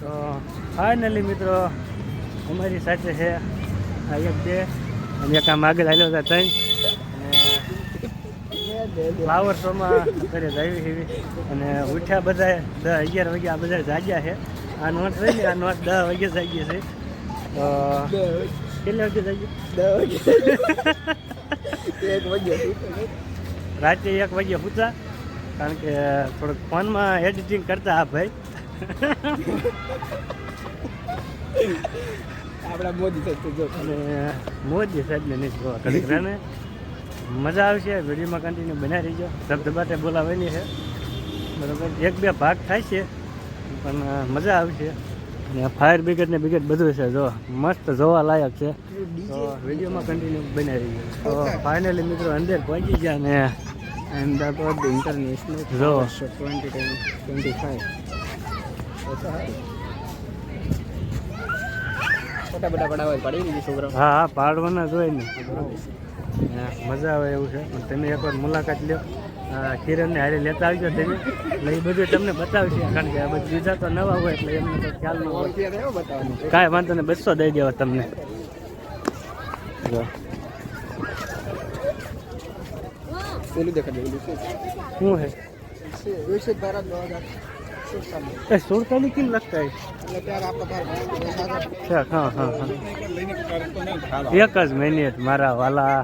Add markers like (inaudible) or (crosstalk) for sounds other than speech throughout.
તો ફાઇનલી મિત્રો અમારી સાથે છે આ એક બે અને એક આમ આગળ હાલ્યો હતા ત્રણ. અને ફ્લાવર શોમાં અત્યારે જાવી એવી અને ઉઠ્યા બધા દસ અગિયાર વાગ્યા આ બધા જાગ્યા છે. આ નોટ રહી ને આ નોટ દસ વાગે જાગીએ છે તો કેટલા વાગે જાગ્યા એક વાગ્યા રાતે એક વાગે પૂછા કારણ કે થોડુંક ફોનમાં એડિટિંગ કરતા આ ભાઈ. આપણા મોદી સાહેબ જો. અને મોદી સાહેબને નહીં જોવા. રહે મજા આવશે. વિડીયોમાં કન્ટિન્યુ બનાવી રહીજો. ધબધબાટે બોલાવેલી છે. બરાબર? એક બે ભાગ થાય છે પણ મજા આવશે. અને ફાયર બ્રિગેડ ને બ્રિગેડ બધું છે જો. મસ્ત જોવા લાયક છે. તો વિડીયોમાં કન્ટિન્યુ બનાવી રહીજો. તો ફાઇનલી મિત્રો અંદર પહોંચી ગયા ને. અમદાવાદ ઇન્ટરનેશનલ જો. ટ્વેન્ટી ટ્વેન્ટી ફાઈવ ફોટા બટા પડાવવા પડી દીધી છોકરા હા હા પાડવાના જ હોય ને. મજા આવે એવું છે. પણ તમે એકવાર મુલાકાત લ્યો. કિરણને હારે લેતા આવજો તમે. એટલે એ બધું તમને બતાવશે. કારણ કે આ બધું બીજા તો નવા હોય એટલે એમને તો ખ્યાલ ન હોય. કાંઈ વાંધો નહીં બસો દઈ દેવા તમને. પેલું દેખાડ શું? શું એ સુડતાલી કેમ ભારત છે હા હા હા. એક જ મિનિટ મારા વાલા.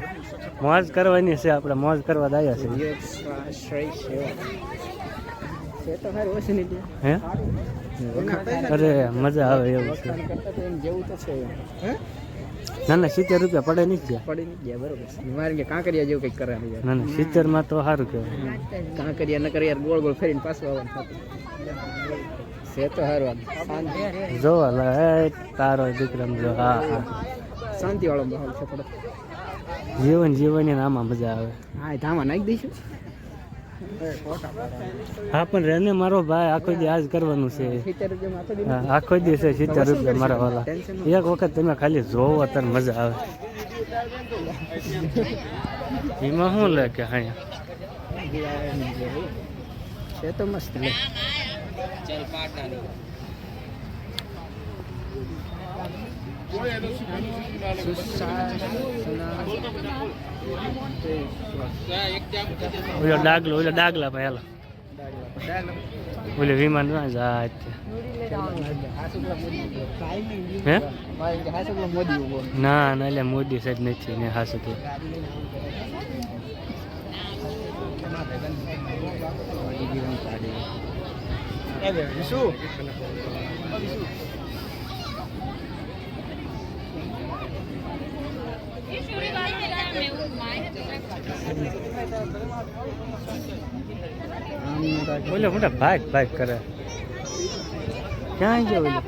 મોજ કરવાની છે આપણે મોજ કરવા દાયા છે હે? અરે મજા આવે એવું છે. ના ના સિત્તેર રૂપિયા પડે નહીં ગયા પડી નહીં ગયા બરોબર મારે કે? કાંકરિયા જેવું કંઈક કરવાનું ના ના સિત્તેરમાં તો સારું કહેવાય. કાંકરિયા ન કરે યાર ગોળ ગોળ ફરીને પાછું આવવાનું. છે તો હારવાનું શાંતિ જો લા તારો વિક્રમ જો હા હા. શાંતિ વાળો માહોલ છે થોડો. જીવન જીવન આમાં મજા આવે. હા એ ધામા નાખી દઈશું. હા પણ રેને મારો ભાઈ આખો દી આજ કરવાનું છે. આખો દી છે સિત્તેર રૂપિયા મારા વાલા. એક વખત તમે ખાલી જોવો તને મજા આવે. એમાં શું લે કે હા છે તો મસ્ત લે. ઓલો ડાગલો, ઓલો ડાગલા ઓલે વિમાન ના જાય ના ના, એટલે મોદી સાહેબ નથી ને હાસુ કે શું ઓલે મોટા ભાગ ભાગ કરે ક્યાં ગયો ઓલો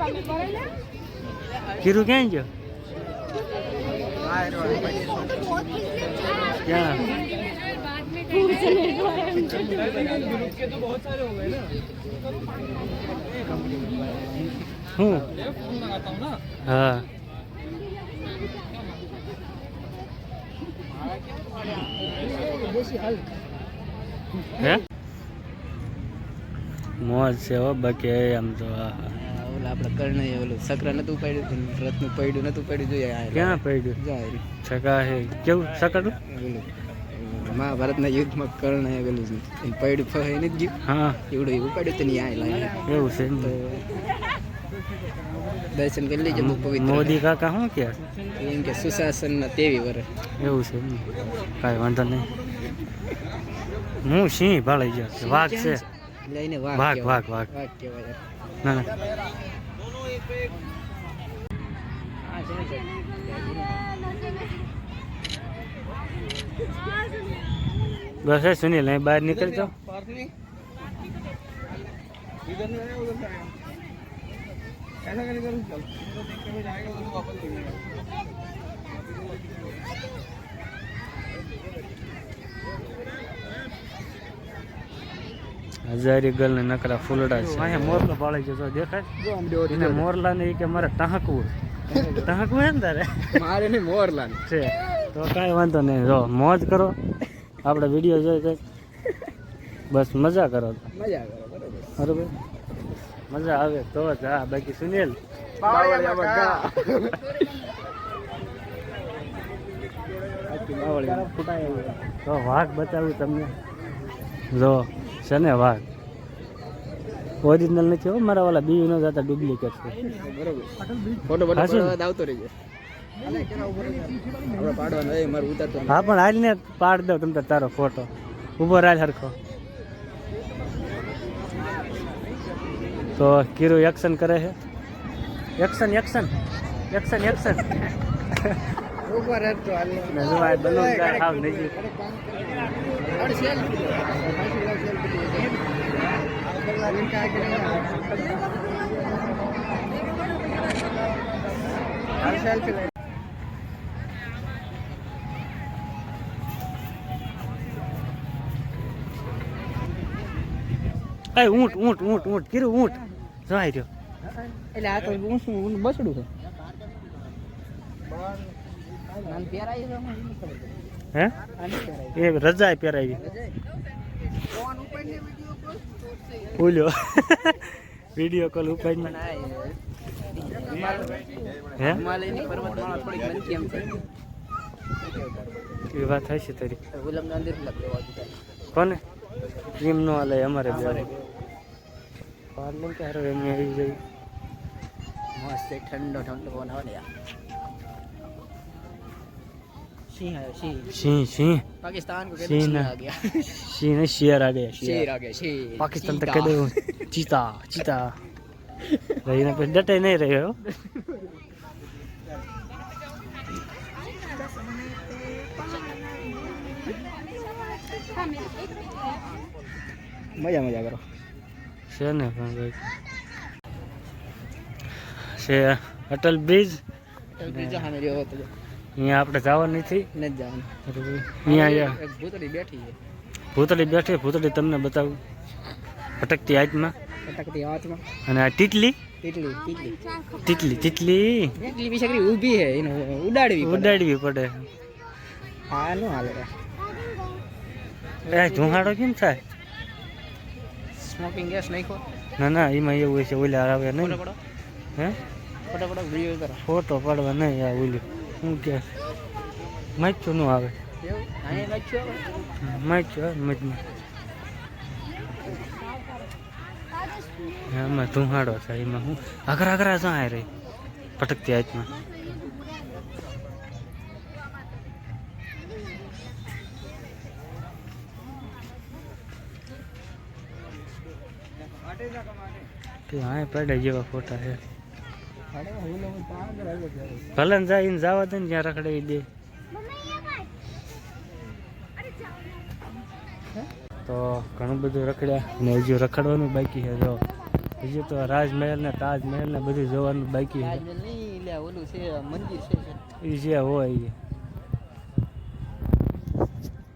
કીરું ક્યાં ગયો ક્યાં હા? હે મોજ છે હો બાકી આમ તો ઓલા આપણે કર્ણ ઓલું સકરા નતું પડ્યું રત્ન પડ્યું નતું પડ્યું જોઈએ ક્યાં પડ્યું? જાય છકા હે કેવું? સકડું ઓલું. મહાભારતના યુદ્ધમાં કર્ણ એ પેલું એમ પડ્યું ફહે નથી ગયું. હા. એવડું એવું પડ્યું તો નહીં આ લાગે એવું છે. દર્શન કરી લેજો બહુ પવિત્ર. મોદી કાકા શું કે? એમ કે સુશાસનના તેવી વર્ષ એવું છે કાઈ વાંધો નહીં. હું સિંહ ભાળી ગયો વાઘ છે. લઈને વાઘ વાઘ વાઘ વાઘ. વાઘ કહેવાય. ના ના? બસ એ સુનિલ અહીં બહાર નીકળજો. હજારી ગલ ને નકરા ફૂલડા છે. અહીંયા મોરલો પાળે છે જો દેખાય? એને મોરલા ને કે મારે ટાંકવું (laughs) ટાંકવું હે ને તારે? મારે નહીં મોરલા છે. તો કાંઈ વાંધો નહીં. જો મોજ કરો. આપણે વીડિયો જોઈ કંઈક બસ મજા કરો. મજા આવે બરોબર. મજા આવે તો જ. હા બાકી સુનિલ. તો વાઘ બતાવું તમને. જો છે ને વાઘ? ઓરિજિનલ નથી હો મારા વાલા બીવી ન જતા ડુપ્લિકેટ છે. બરોબર. ફોટો ફોટો આવતો રહી આપણે હા, પણ હાલને પાડ દો તમે તારો ફોટો. ઊભો રાજ સરખો તો કીરુ એક્શન કરે છે? એક્શન એક્શન એક્શન એક્શન ઉપર હતો હાલ ને આ બલૂન ગાય હાવ એ ઊંટ ઊંટ ઊંટ ઊંટ કીરુ ઊંટ. જવાય રહ્યો. એટલે આ તો ઊંચું ઊંચું બસડું છે. હે. એ રજા પહેરાવી? ભૂલ્યો વીડિયો કોલ ઉપાડી હે? એ વાત થાય છે તારી. કોને? એમ નો હાલે અમારે બે પાર્લર કે હારો એમ આવી જાય મસ્ત એક ઠંડો ઠંડો પવન આવે ને યાર સિંહ આવ્યો સિંહ સિંહ સિંહ पाकिस्तान को कहते सिंह सिंह ना। आ गया સિંહ ને શિયાર આ ગયા शेर શિયાર आ गया शेर પાકિસ્તાન તો चीता। કદે ચીતા ચીતા રહીને પછી ડટે નહીં રહ્યો મજા મજા કરો. છે ને પણ ભાઈ છે અટલ બ્રિજ? અહીંયા આપણે જવાનું નથી. નથી અહીંયા ભૂતળી બેઠી ભૂતળી બેઠી ભૂતળી તમને બતાવું. પટકતી હાથમાં. અને આ ટીટલી? ટીટલી ટીટલી. બિચારી ઊભી છે એને ઉડાડવી પડે. ઉડાડવી પડે. હા નો હાલે. એ ધુમાડો કેમ થાય? સ્મોકિંગ ગેસ નાખ્યો. ના ના એમાં એવું હોય છે ઓલા આવે નહીં હે? ફોટો વીડિયો કરો ફોટો પાડવા નહીં આ ઓલું શું કે માચ્યું નું આવે. માચ્યું મજમાં. એમાં ધુમાડો થાય એમાં હું અઘરા અઘરા જાય રે પટકતી હાથમાં. હા પડે જેવા ફોટા છે. ભલે ને જાય એને જવા દે ને જ્યાં રખડે દે. તો ઘણું બધું રખડ્યા ને હજુ રખડવાનું બાકી છે, જો. હજુ તો રાજમહેલ ને તાજમહેલ ને બધું જોવાનું બાકી છે. એ જે હોય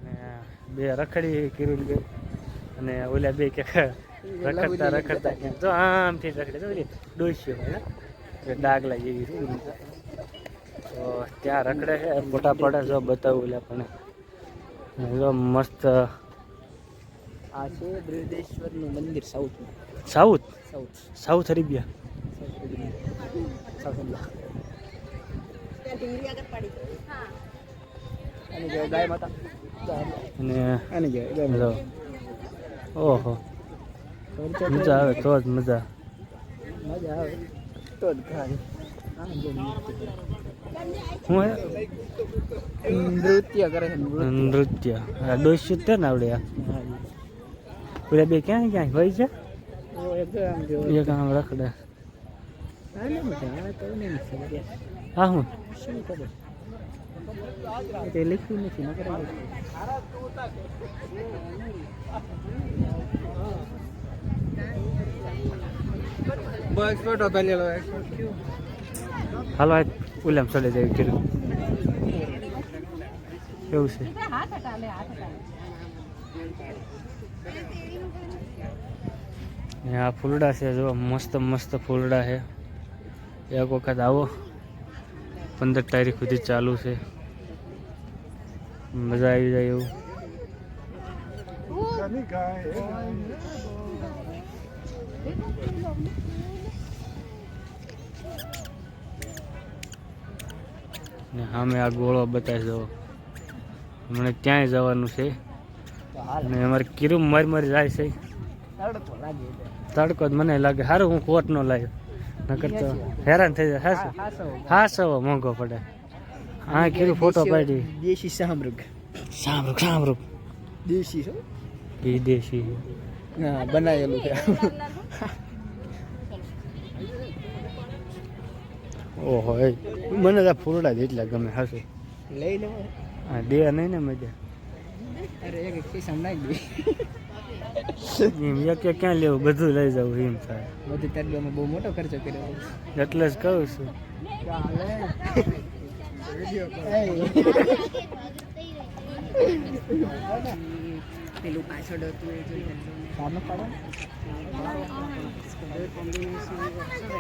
ને બે રખડી કિરણ અને ઓલા બે કે રખડતા રખડતા. ક્યાંક તો આમથી રખડે તો ડોસ્યો ડાગલા જેવી છે તો ત્યાં રખડે છે. મોટા પડે જો બતાવું એટલે પણ જો મસ્ત. આ છે બૃહદેશ્વરનું મંદિર સાઉથમાં. South? South. South Arabia. South Arabia. અને ઓહો. મજા આવે તો જ મજા. મજા આવે. તો જ ખાય. હે નૃત્ય કરે છે નૃત્ય. આ ડોસ્યું તે ને આવડે પેલા બે ક્યાં ક્યાં? હોય છે? એક આમ રખડે. હા હું. શું ખબર? તે લખ્યું નથી નકર બસ ફોટો પહેલી હાલો આ ઉલેમ ચડે જાય કર્યું એવું છે. આ ફૂલડા છે જો મસ્ત મસ્ત ફૂલડા છે. એક વખત આવો. પંદર તારીખ સુધી ચાલુ છે. મજા આવી જાય એવું. ને સામે આ ગોળો બતાવી દો હમણાં ક્યાંય જવાનું છે? અને અમારે કીરું મારી મરી જાય છે. તડકો જ મને લાગે. સારું હું કોટ નો લાવ્યો. નકર તો હેરાન થઈ જાય. હા, હાસો. હા, સવો મોંઘો પડે. હા કીરું ફોટો પાડી. દેશી સામૃગ સાંભળું સાંભળું દેશી વિદેશી હા બનાવેલું છે. ઓહો એ મને તો ફૂલડા જ એટલા ગમે હશે લઈ લો. હા દે નહીં ને મજા. અરે એક એક ખિસ્સામાં નાખી એમ એક એક ક્યાં લેવું? બધું લઈ જવું એમ થાય. બધું તરબીઓમાં બહુ મોટો ખર્ચો કર્યો. એટલે જ કહું છું. પેલું પાછળ હતું એ જોઈ પાડો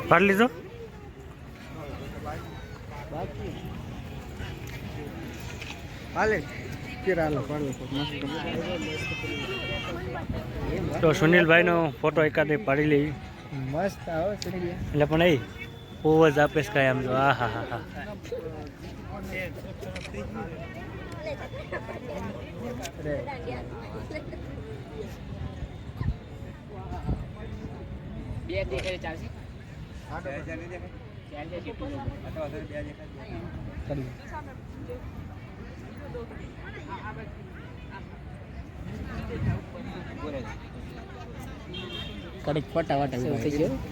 પાડી લીધો? તો સુનિલભાઈનો ફોટો એકાદે પાડી લઈ. મસ્ત આવો એટલે પણ એ બહુ જ આપે છે કાંઈ આમ તો આ હા હા હા. અરે બે દેખાય ચાલશે કડક કડીક ફટા વટા થઈ ગયો?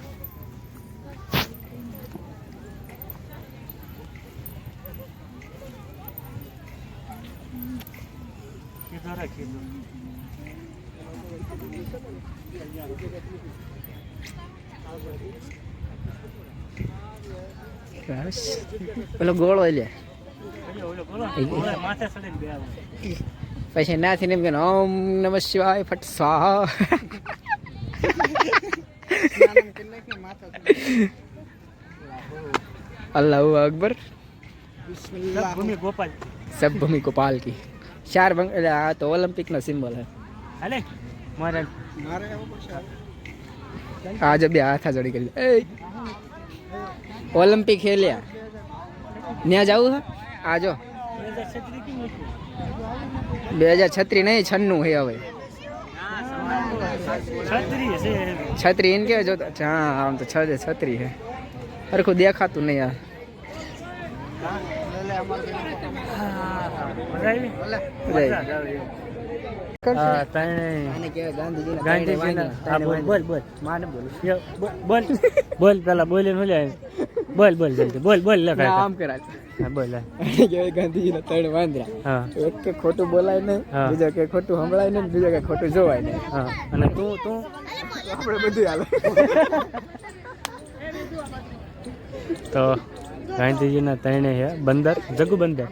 પેલો ગોળો લે ઓલો બોલો ઓલો માથે ચડીને બે આવો પછી નાથી ને એમ કે ઓમ નમઃ શિવાય ફટ સ્વાહા અલ્લાહુ અકબર ભૂમિ ગોપાલ सब भूमि को पाल की चार बंग એટલે આ તો ઓલિમ્પિક નો સિમ્બોલ હે હાલે મારે આજે બે હાથ જોડી કરી એ ઓલિમ્પિક ખેલ્યા ન્યા જવું હે? જો. બે હજાર છત્રી નહીં છન્નું હે હવે. છત્રી છે છત્રી એને કેવાય જોતા હા આમ તો છ છત્રી હે. હરખું દેખાતું નહીં યાર બોલ. બોલ બોલ. માને બોલું. યો, બોલ બોલ બોલ પેલા બોલીને બોલ બોલ જલ્દી બોલ બોલ લે આમ કરાય. હા બોલ કહેવાય ગાંધીજીના ત્રણ વાંદરા. હા. એક કે ખોટું બોલાય હા. બીજો કે ખોટું સંભળાય નહીં બીજો કે ખોટું જોવાય નહીં. હા અને તું તું? આપણે બધું હાલે. તો ગાંધીજીના ત્રણે છે બંદર જગુ બંદર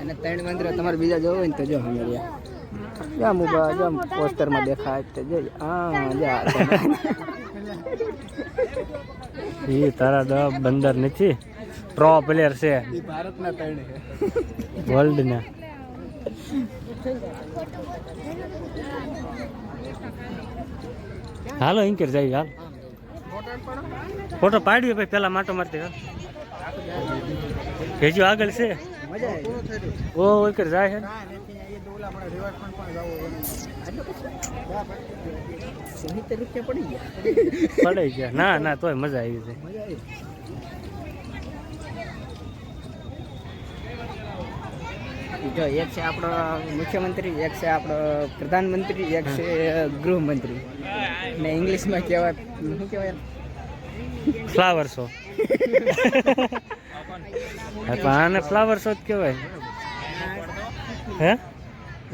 અને ત્રણ વાંદરા તમારે બીજા જવું હોય ને તો જો અમે રહ્યા. જામ ઊભા જામ પોસ્ટરમાં દેખાય તો જો હા જા. એ તારા દવા બંદર નથી. પ્રો પ્લેયર છે. ભારતના ત્રણ વર્લ્ડ ને હાલો ઇન્કર જાય હાલ. ફોટો પાડ્યો ભાઈ પેલા માટો મારતી હાલ ભેજો આગળ છે? ઓ ઇન્કર જાય છે પડી ગયા. ગયા. ના ના તોય મજા આવી છે મજા આવી જો એક છે આપણો મુખ્યમંત્રી એક છે આપણો પ્રધાનમંત્રી એક છે ગૃહમંત્રી. ને ઇંગ્લિશમાં કહેવાય શું કહેવાય? ફ્લાવર શો આને ફ્લાવર શો જ કહેવાય. હે?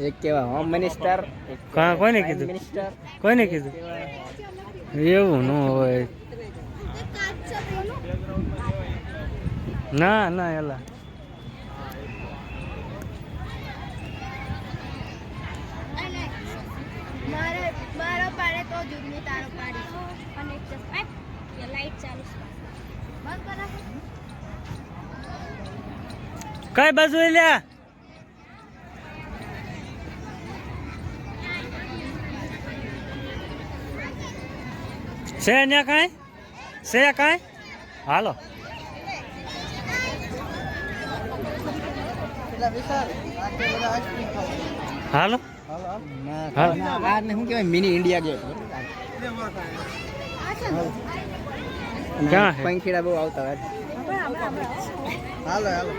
એક કહેવાય હોમ મિનિસ્ટર કા કોને કીધું? કોને કીધું? એવું ન હોય. ના ના એલા. મારે મારો પાડે તો જુગની તારો પાડી. અને લાઈટ ચાલુ બંધ કરાવો કઈ બાજુ લ્યા? છે અહીંયા કાંઈ? છે કાંઈ? હાલો. હાલો. હા. ને શું કહેવાય મિની ઇન્ડિયા ગેટ ક્યાં છે પંખીડા બહુ આવતા હોય. હાલો હાલો.